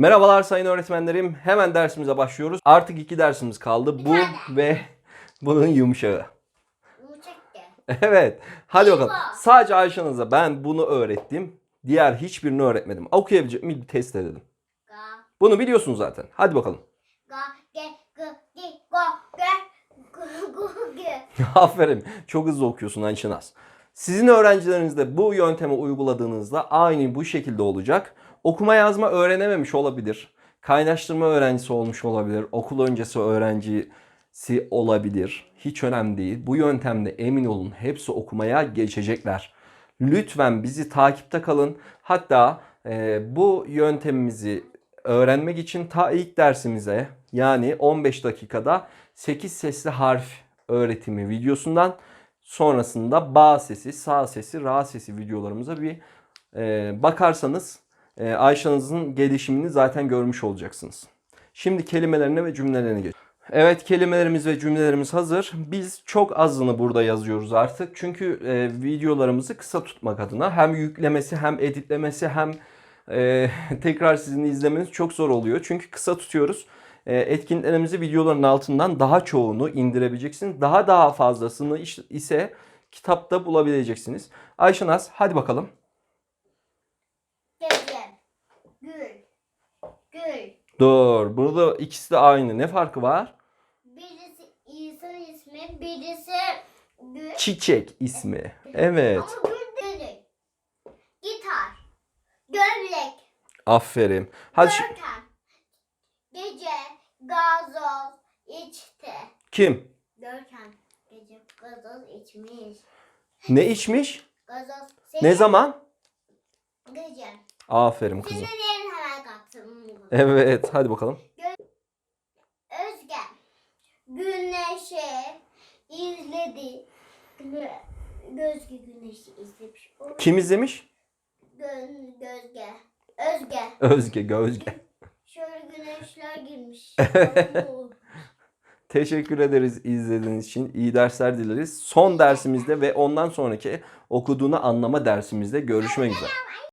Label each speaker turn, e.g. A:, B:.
A: Merhabalar sayın öğretmenlerim. Hemen dersimize başlıyoruz. Artık iki dersimiz kaldı. Bu ve bunun yumuşağı. Evet. Hadi bakalım. Sadece Ayşenaz'a ben bunu öğrettim. Diğer hiçbirini öğretmedim. Okuyabilecek mi bir test edelim. Bunu biliyorsun zaten. Hadi bakalım. Aferin. Çok hızlı okuyorsun Ayşenaz. Sizin öğrencileriniz de bu yöntemi uyguladığınızda aynı bu şekilde olacak. Okuma yazma öğrenememiş olabilir. Kaynaştırma öğrencisi olmuş olabilir. Okul öncesi öğrencisi olabilir. Hiç önemli değil. Bu yöntemde emin olun hepsi okumaya geçecekler. Lütfen bizi takipte kalın. Hatta e, bu yöntemimizi öğrenmek için ta ilk dersimize yani 15 dakikada 8 sesli harf öğretimi videosundan sonrasında ba sesi, sa sesi, ra sesi videolarımıza bir e, bakarsanız e, Ayşenaz'ın gelişimini zaten görmüş olacaksınız. Şimdi kelimelerine ve cümlelerine geç. Evet kelimelerimiz ve cümlelerimiz hazır. Biz çok azını burada yazıyoruz artık. Çünkü e, videolarımızı kısa tutmak adına hem yüklemesi hem editlemesi hem e, tekrar sizin izlemeniz çok zor oluyor. Çünkü kısa tutuyoruz. E, etkinliklerimizi videoların altından daha çoğunu indirebileceksiniz. Daha daha fazlasını ise kitapta bulabileceksiniz. Ayşenaz hadi bakalım.
B: Gece, gül, gül.
A: Dur. Burada ikisi de aynı. Ne farkı var?
B: Birisi insan ismi, birisi gül.
A: Çiçek ismi. Evet.
B: Ama gül değil. Gitar, gömlek,
A: Aferin. Hadi şi-
B: görkem, gece, gazoz, içti.
A: kim?
B: Görkem, gece gazoz içmiş.
A: Ne içmiş?
B: Gazoz.
A: Ne zaman?
B: Gece.
A: Aferin kızım.
B: Kattım.
A: Evet. Hadi bakalım.
B: Özge. Güneşi izledi. Gö Gözge güneşi izlemiş. O
A: Kim izlemiş?
B: Gö gözge. Özge.
A: Özge, Gözge.
B: Şöyle güneşler girmiş.
A: Teşekkür ederiz izlediğiniz için. İyi dersler dileriz. Son dersimizde ve ondan sonraki okuduğunu anlama dersimizde görüşmek üzere.